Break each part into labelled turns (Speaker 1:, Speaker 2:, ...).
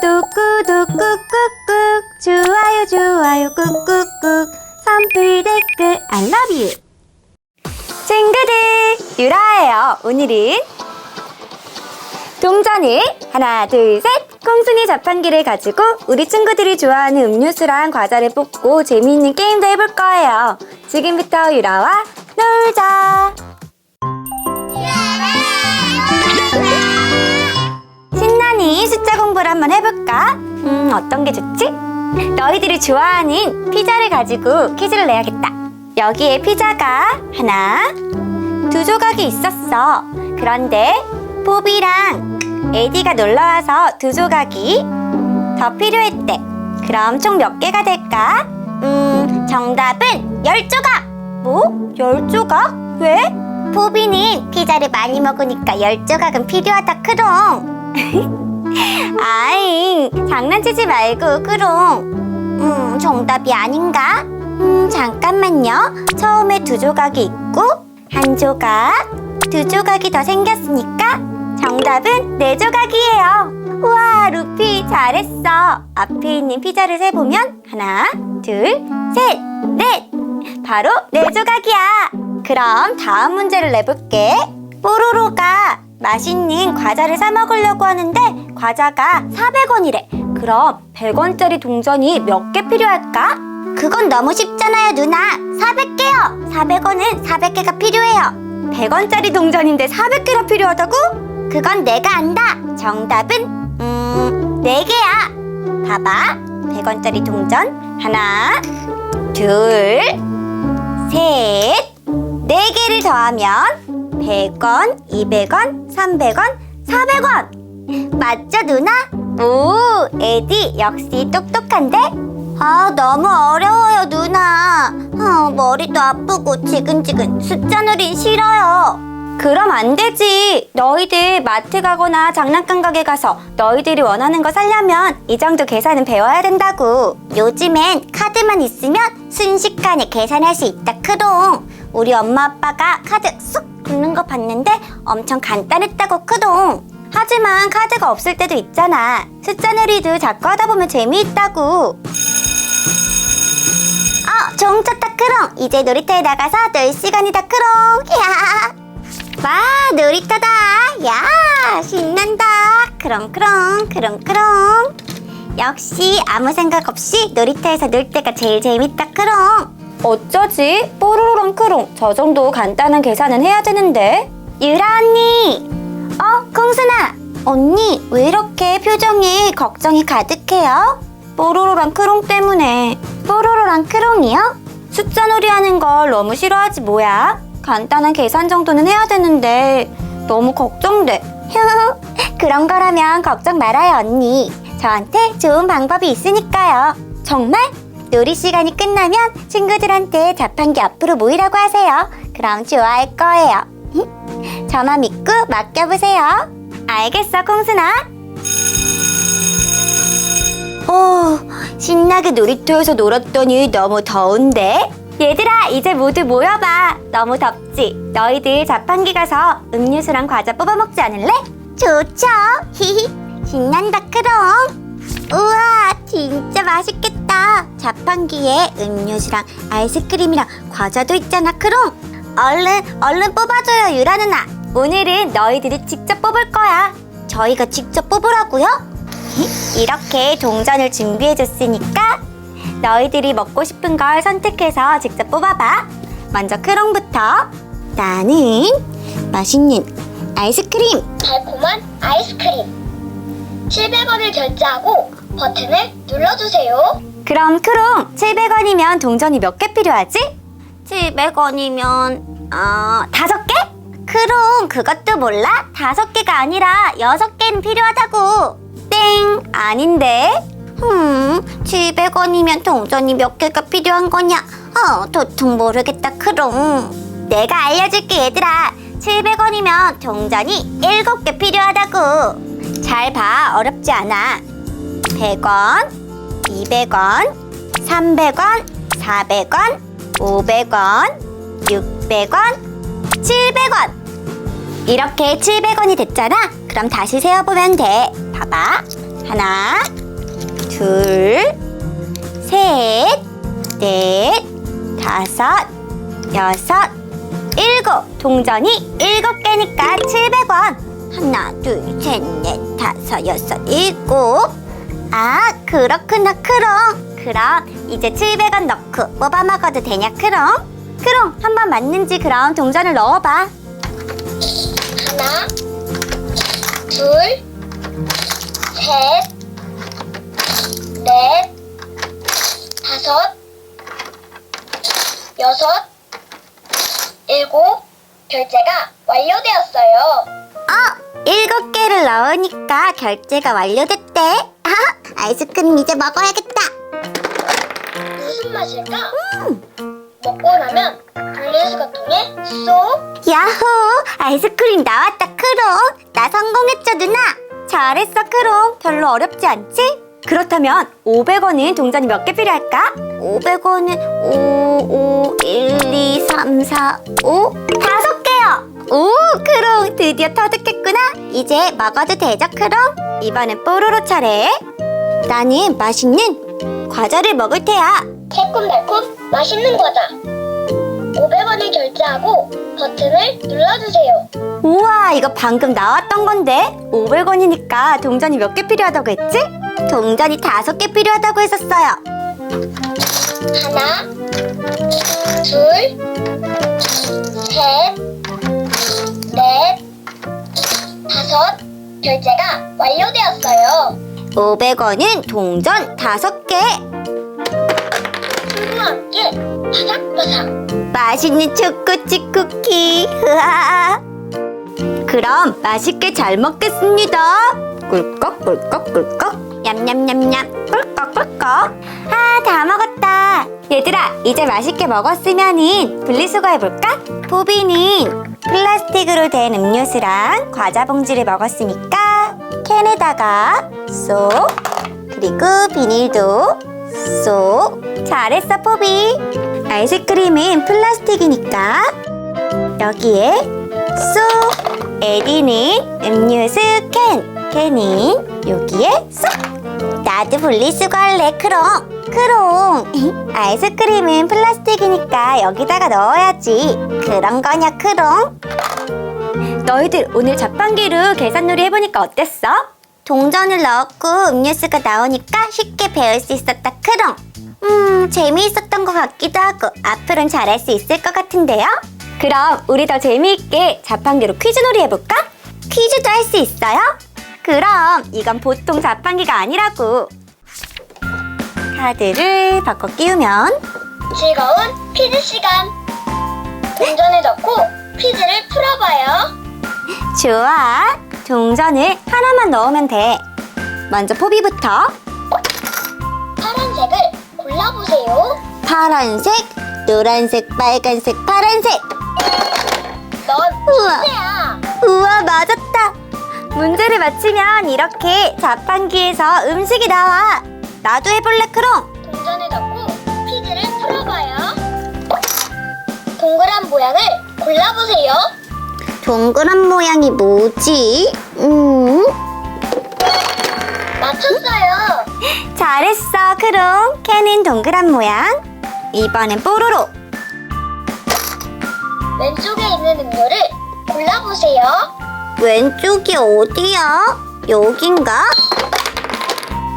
Speaker 1: 구독 구독 꾹꾹꾹. 좋아요 좋아요 꾹꾹꾹. 선풀 댓글 I love you. 친구들 유라예요. 오늘은 동전을 하나 둘 셋. 콩순이 자판기를 가지고 우리 친구들이 좋아하는 음료수랑 과자를 뽑고 재미있는 게임도 해볼 거예요. 지금부터 유라와 놀자 한번 해볼까? 음, 어떤 게 좋지? 너희들이 좋아하는 피자를 가지고 퀴즈를 내야겠다. 여기에 피자가 하나, 두 조각이 있었어. 그런데 포비랑 에디가 놀러와서 두 조각이 더 필요했대. 그럼 총 몇 개가 될까? 음, 정답은 열 조각! 뭐? 열 조각? 왜? 포비는 피자를 많이 먹으니까 열 조각은 필요하다 크롱. 아잉, 장난치지 말고 크롱. 음, 정답이 아닌가? 음, 잠깐만요. 처음에 두 조각이 있고 한 조각, 두 조각이 더 생겼으니까 정답은 네 조각이에요. 우와, 루피 잘했어. 앞에 있는 피자를 세보면 하나, 둘, 셋, 넷. 바로 네 조각이야. 그럼 다음 문제를 내볼게. 뽀로로가 맛있는 과자를 사 먹으려고 하는데 과자가 400원이래. 그럼 100원짜리 동전이 몇 개 필요할까? 그건 너무 쉽잖아요, 누나. 400개요. 400원은 400개가 필요해요. 100원짜리 동전인데 400개가 필요하다고? 그건 내가 안다. 정답은 음, 4개야. 봐봐. 100원짜리 동전 하나, 둘, 셋, 네 개를 더하면 100원, 200원, 300원, 400원. 맞죠, 누나? 오, 에디 역시 똑똑한데? 아, 너무 어려워요, 누나. 아, 머리도 아프고 지근지근 숫자놀이 싫어요. 그럼 안 되지. 너희들 마트 가거나 장난감 가게 가서 너희들이 원하는 거 사려면 이 정도 계산은 배워야 된다고. 요즘엔 카드만 있으면 순식간에 계산할 수 있다, 크동. 우리 엄마 아빠가 카드 쑥 긁는 거 봤는데 엄청 간단했다고, 크동. 하지만 카드가 없을 때도 있잖아. 숫자 놀이도 자꾸 하다 보면 재미있다고. 어, 종 쳤다, 크롱. 이제 놀이터에 나가서 놀 시간이다, 크롱. 야. 와 놀이터다 야 신난다 크롱 크롱 크롱 크롱 역시 아무 생각 없이 놀이터에서 놀 때가 제일 재밌다 크롱 어쩌지 뽀로로랑 크롱 저 정도 간단한 계산은 해야 되는데 유라 언니 어 콩순아 언니 왜 이렇게 표정에 걱정이 가득해요 뽀로로랑 크롱 때문에 뽀로로랑 크롱이요? 숫자 놀이 하는 걸 너무 싫어하지 뭐야 간단한 계산 정도는 해야 되는데 너무 걱정돼. 휴, 그런 거라면 걱정 말아요, 언니. 저한테 좋은 방법이 있으니까요. 정말? 놀이 시간이 끝나면 친구들한테 자판기 앞으로 모이라고 하세요. 그럼 좋아할 거예요. 저만 믿고 맡겨보세요. 알겠어, 콩순아. 오, 신나게 놀이터에서 놀았더니 너무 더운데? 얘들아, 이제 모두 모여봐. 너무 덥지? 너희들 자판기 가서 음료수랑 과자 뽑아 먹지 않을래? 좋죠. 히히. 신난다, 크롱. 우와, 진짜 맛있겠다. 자판기에 음료수랑 아이스크림이랑 과자도 있잖아, 크롱. 얼른, 얼른 뽑아줘요, 유라 누나. 오늘은 너희들이 직접 뽑을 거야. 저희가 직접 뽑으라고요? 이렇게 동전을 준비해줬으니까 너희들이 먹고 싶은 걸 선택해서 직접 뽑아봐. 먼저 크롱부터. 나는 맛있는 아이스크림.
Speaker 2: 달콤한 아이스크림 700원을 결제하고 버튼을 눌러주세요
Speaker 1: 그럼 크롱 700원이면 동전이 몇 개 필요하지? 700원이면 어 다섯 개? 크롱 그것도 몰라? 다섯 개가 아니라 여섯 개는 필요하다고. 땡 아닌데. 음 700원이면 동전이 몇 개가 필요한 거냐? 어 도통 모르겠다 크롱. 내가 알려줄게 얘들아. 700원이면 동전이 일곱 개 필요하다고. 잘 봐 어렵지 않아. 100원, 200원, 300원, 400원, 500원, 600원, 700원. 이렇게 700원이 됐잖아. 그럼 다시 세어보면 돼. 봐봐. 하나, 둘, 셋, 넷, 다섯, 여섯, 일곱. 동전이 일곱 개니까 700원. 하나, 둘, 셋, 넷, 다섯, 여섯, 일곱. 아, 그렇구나, 크롱. 그럼 이제 700원 넣고 뽑아 먹어도 되냐, 크롱? 크롱, 한번 맞는지 그럼 동전을 넣어봐.
Speaker 2: 하나, 둘, 셋, 넷, 다섯, 여섯, 일곱. 결제가 완료되었어요.
Speaker 1: 어, 일곱 개를 넣으니까 결제가 완료됐대. 아, 아이스크림 이제 먹어야겠다.
Speaker 2: 무슨 맛일까? 먹고 나면 분리수거통에 쏙.
Speaker 1: 야호! 아이스크림 나왔다, 크롱! 나 성공했죠, 누나? 잘했어, 크롱. 별로 어렵지 않지? 그렇다면 500원은 동전이 몇 개 필요할까? 500원은 5, 5, 1, 2, 3, 4, 5 다섯 개요! 오, 크롱 드디어 터득했구나. 이제 먹어도 되죠, 크롱? 이번엔 뽀로로 차례. 나는 맛있는 과자를 먹을 테야.
Speaker 2: 새콤달콤 맛있는 과자. 500원을 결제하고 버튼을 눌러주세요.
Speaker 1: 우와, 이거 방금 나왔던 건데? 500원이니까 동전이 몇 개 필요하다고 했지? 동전이 다섯 개 필요하다고 했었어요.
Speaker 2: 하나, 둘, 셋, 넷, 다섯. 결제가 완료되었어요.
Speaker 1: 500원은 동전 다섯 개.
Speaker 2: 술과 함께 바삭바삭.
Speaker 1: 맛있는 초코칩 쿠키. 그럼 맛있게 잘 먹겠습니다. 꿀꺽 꿀꺽 꿀꺽. 냠냠냠냠 꿀꺽 꿀꺽. 아, 다 먹었다. 얘들아, 이제 맛있게 먹었으면은 분리수거 해볼까? 포비는 플라스틱으로 된 음료수랑 과자 봉지를 먹었으니까 캔에다가 쏙 그리고 비닐도 쏙 잘했어 포비. 아이스크림은 플라스틱이니까. 여기에 쏙 에디는 음료수 캔. 캔은 여기에 쏙 나도 분리수거 할래 크롱 크롱 아이스크림은 플라스틱이니까 여기다가 넣어야지. 그런 거냐 크롱 너희들 오늘 자판기로 계산놀이 해보니까 어땠어? 동전을 넣었고 음료수가 나오니까 쉽게 배울 수 있었다 크롱 음 재미있었던 것 같기도 하고 앞으로는 잘할 수 있을 것 같은데요? 그럼 우리 더 재미있게 자판기로 퀴즈놀이 해볼까? 퀴즈도 할 수 있어요? 그럼 이건 보통 자판기가 아니라고 카드를 바꿔 끼우면
Speaker 2: 즐거운 퀴즈 시간. 동전을 넣고 퀴즈를 풀어봐요.
Speaker 1: 좋아. 동전을 하나만 넣으면 돼. 먼저 포비부터
Speaker 2: 골라보세요.
Speaker 1: 파란색, 노란색, 빨간색, 파란색.
Speaker 2: 넌
Speaker 1: 우와. 우와, 맞았다. 문제를 맞히면 이렇게 자판기에서 음식이 나와. 나도 해볼래, 크롱.
Speaker 2: 동전을 넣고 퀴즈를 풀어봐요. 동그란 모양을 골라보세요.
Speaker 1: 동그란 모양이 뭐지? 음,
Speaker 2: 맞췄어요.
Speaker 1: 잘했어, 크롱. 캔은 동그란 모양. 이번엔 뽀로로.
Speaker 2: 왼쪽에 있는 음료를 골라보세요.
Speaker 1: 왼쪽이 어디야? 여긴가?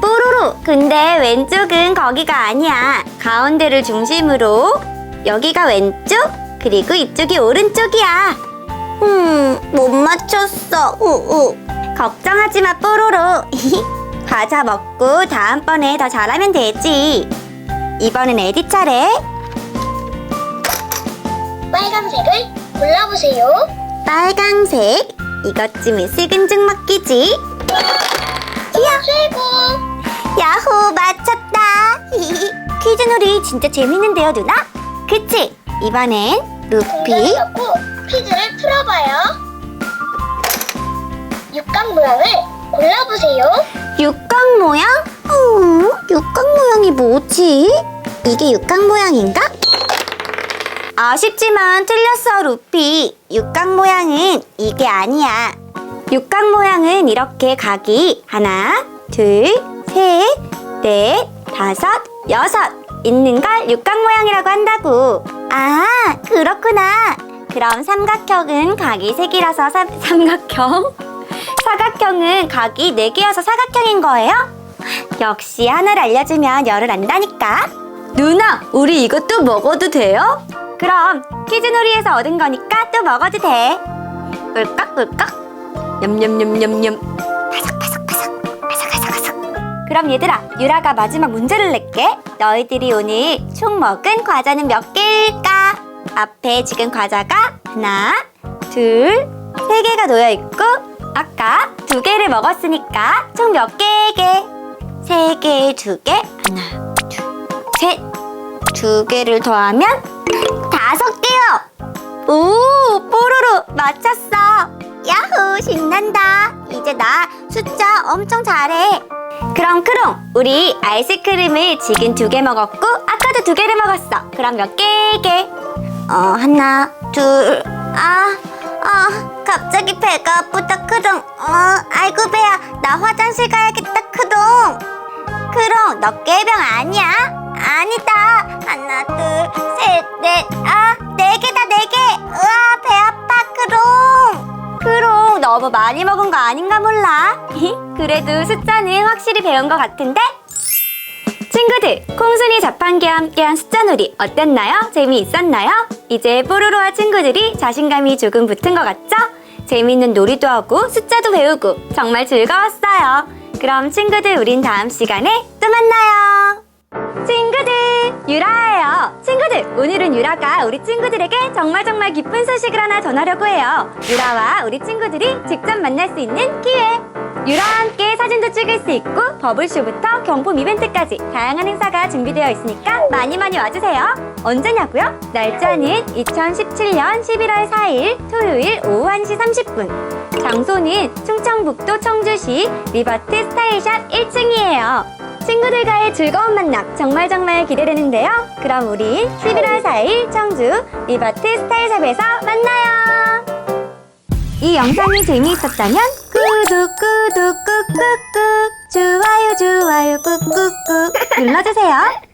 Speaker 1: 뽀로로! 근데 왼쪽은 거기가 아니야. 가운데를 중심으로 여기가 왼쪽, 그리고 이쪽이 오른쪽이야. 음, 못 맞췄어. 우우. 걱정하지 마, 뽀로로. 과자 먹고 다음번에 더 잘하면 되지. 이번엔 에디 차례.
Speaker 2: 빨간색을 골라보세요.
Speaker 1: 빨강색. 이것쯤은 식은 죽 먹기지. 이야.
Speaker 2: 최고!
Speaker 1: 야호 맞췄다 퀴즈놀이 진짜 재밌는데요 누나? 그치? 이번엔 루피
Speaker 2: 동전을 넣고 퀴즈를 풀어봐요. 육각 모양을 골라보세요.
Speaker 1: 육각 모양? 음, 육각 모양이 뭐지? 이게 육각 모양인가? 아쉽지만 틀렸어 루피 육각 모양은 이게 아니야 육각 모양은 이렇게 각이 하나 둘, 셋, 넷, 다섯, 여섯 있는 걸 육각 모양이라고 한다고. 아, 그렇구나. 그럼 삼각형은 각이 세 개라서 삼, 삼각형. 사각형은 각이 네 개여서 사각형인 거예요? 역시 하나를 알려주면 열을 안다니까. 누나, 우리 이것도 먹어도 돼요? 그럼 퀴즈놀이에서 얻은 거니까 또 먹어도 돼. 꿀꺽꿀꺽. 냠냠냠냠냠. 바삭바삭바삭. 바삭바삭바삭. 그럼 얘들아, 유라가 마지막 문제를 낼게. 너희들이 오늘 총 먹은 과자는 몇 개일까? 앞에 지금 과자가 하나, 둘, 세 개가 놓여 있고 아까 두 개를 먹었으니까 총 몇 개게? 세 개, 두 개, 하나, 둘, 셋. 두 개를 더하면 다섯 개요. 오, 뽀로로 맞췄어. 야호, 신난다. 이제 나 숫자 엄청 잘해. 그럼 크롱, 우리 아이스크림을 지금 두 개 먹었고 아까도 두 개를 먹었어. 그럼 몇 개게? 어, 하나, 둘, 아, 아, 갑자기 배가 아프다, 크롱. 어, 아이고 배야, 나 화장실 가야겠다, 크롱. 크롱, 너 깨병 아니야? 아니다. 하나, 둘, 셋, 넷, 아, 네 개다, 네 개. 으아, 배 아파, 크롱. 크롱, 너무 많이 먹은 거 아닌가 몰라. 그래도 숫자는 확실히 배운 것 같은데? 친구들, 콩순이 자판기와 함께한 숫자놀이 어땠나요? 재미있었나요? 이제 뽀로로와 친구들이 자신감이 조금 붙은 것 같죠? 재미있는 놀이도 하고 숫자도 배우고 정말 즐거웠어요. 그럼 친구들 우린 다음 시간에 또 만나요. 친구들, 유라예요. 친구들, 오늘은 유라가 우리 친구들에게 정말 정말 기쁜 소식을 하나 전하려고 해요. 유라와 우리 친구들이 직접 만날 수 있는 기회. 유라와 함께 사진도 찍을 수 있고 버블쇼부터 경품 이벤트까지 다양한 행사가 준비되어 있으니까 많이 많이 와주세요. 언제냐고요? 날짜는 2017년 11월 4일 토요일 오후 1시 30분. 장소는 충청북도 청주시 리버트 스타일샵 1층이에요. 친구들과의 즐거운 만남 정말 정말 기대되는데요. 그럼 우리 11월 4일 청주 리버트 스타일샵에서 만나요. 이 영상이 재미있었다면 구독 구독 꾹꾹꾹 좋아요 좋아요 꾹꾹꾹 눌러주세요.